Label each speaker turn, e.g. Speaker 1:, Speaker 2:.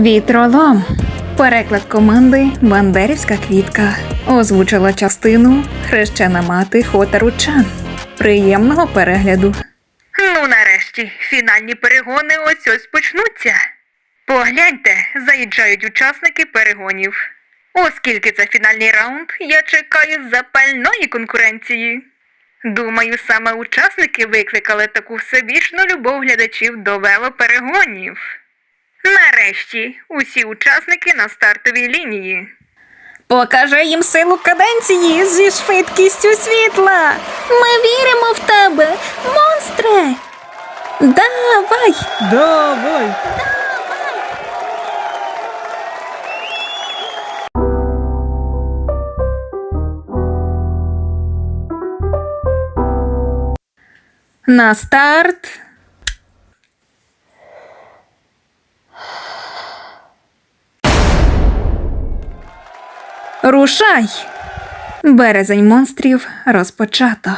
Speaker 1: Вітролом. Переклад команди Бандерівська квітка. Озвучила частину Хрещена мати Хотаручан. Приємного перегляду.
Speaker 2: Ну, нарешті, фінальні перегони ось ось почнуться. Погляньте, заїжджають учасники перегонів. Оскільки це фінальний раунд, я чекаю запальної конкуренції. Думаю, саме учасники викликали таку всебічну любов глядачів до велоперегонів. Нарешті, усі учасники на стартовій лінії.
Speaker 1: Покажи їм силу каденції зі швидкістю світла. Ми віримо в тебе, монстре. Давай!
Speaker 3: Давай!
Speaker 1: На старт. Рушай! Березень монстрів розпочато.